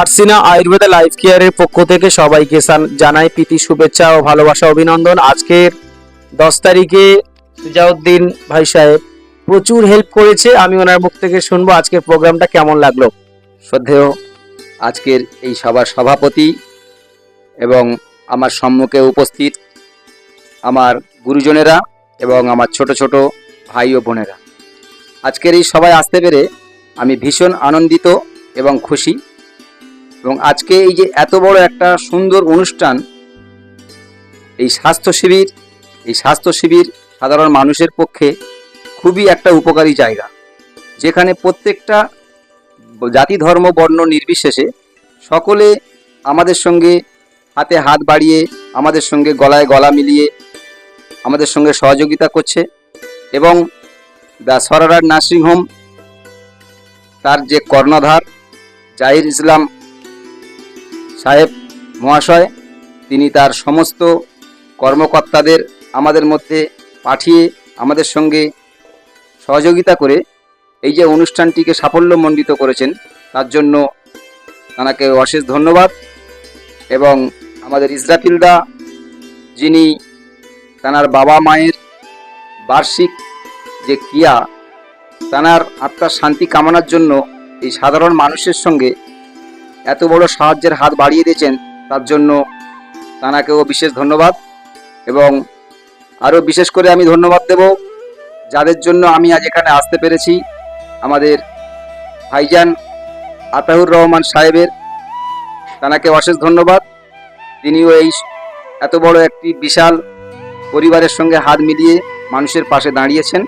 আর্সিনা Ayurveda life কেয়ারের পক্ষ থেকে সবাইকে জানাই প্রীতি, শুভেচ্ছা ও ভালোবাসা, অভিনন্দন। আজকের দশ তারিখে সুজাউদ্দিন ভাই সাহেব প্রচুর হেল্প করেছে। আমি ওনার মুখ থেকে শুনব আজকের প্রোগ্রামটা কেমন লাগল। শ্রদ্ধেয় আজকের এই সভার সভাপতি এবং আমার সম্মুখে উপস্থিত আমার গুরুজনেরা এবং আমার ছোট ছোট ভাই ও বোনেরা। আজকের এই সভায় আসতে পেরে আমি ভীষণ আনন্দিত এবং খুশি। এবং আজকে এই যে এত বড় একটা সুন্দর অনুষ্ঠান, এই স্বাস্থ্য শিবির, এই স্বাস্থ্য শিবির সাধারণ মানুষের পক্ষে খুবই একটা উপকারী জায়গা। যেখানে প্রত্যেকটা জাতি, ধর্ম, বর্ণ নির্বিশেষে সকলে আমাদের সঙ্গে হাতে হাত বাড়িয়ে, আমাদের সঙ্গে গলায় গলা মিলিয়ে, আমাদের সঙ্গে সহযোগিতা করছে এবং দ্য সরারার নার্সিংহোম, তার যে কর্ণধার, জাহির ইসলাম সাহেব, মহাশয়, তিনি তার সমস্ত কর্মকর্তাদের আমাদের মধ্যে পাঠিয়ে আমাদের সঙ্গে সহযোগিতা করে এই যে অনুষ্ঠানটিকে সাফল্যমণ্ডিত করেছেন, তার জন্য তাঁকে অশেষ ধন্যবাদ এবং আমাদের ইসরাফিলদা, যিনি তানার বাবা মায়ের বার্ষিক যে ক্রিয়া তানার আত্মার শান্তি কামনার জন্য এই সাধারণ মানুষের সঙ্গে এত বড় সাহায্যের হাত বাড়িয়ে দিয়েছেন, তার জন্য তানাকেও বিশেষ ধন্যবাদ। এবং আরও বিশেষ করে আমি ধন্যবাদ দেব, যাদের জন্য আমি আজ এখানে আসতে পেরেছি। আমাদের ভাইজান আতাহুর রহমান সাহেবের তানাকে অশেষ ধন্যবাদ। তিনিও এই এত বড় একটি বিশাল পরিবারের সঙ্গে হাত মিলিয়ে মানুষের পাশে দাঁড়িয়েছেন।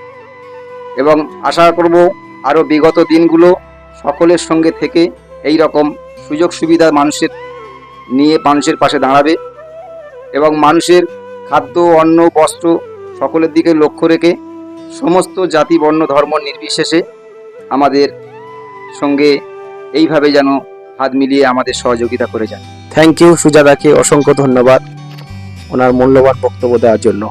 এবং আশা করব আরও বিগত দিনগুলো সকলের সঙ্গে থেকে এই রকম সুযোগ সুবিধা মানুষের নিয়ে মানুষের পাশে দাঁড়াবে এবং মানুষের খাদ্য, অন্ন, বস্ত্র সকলের দিকে লক্ষ্য রেখে সমস্ত জাতি, বর্ণ, ধর্ম নির্বিশেষে আমাদের সঙ্গে এইভাবে যেন হাত মিলিয়ে আমাদের সহযোগিতা করে যান। থ্যাংক ইউ সুজাদাকে অসংখ্য ধন্যবাদ ওনার মূল্যবান বক্তব্য দেওয়ার জন্য।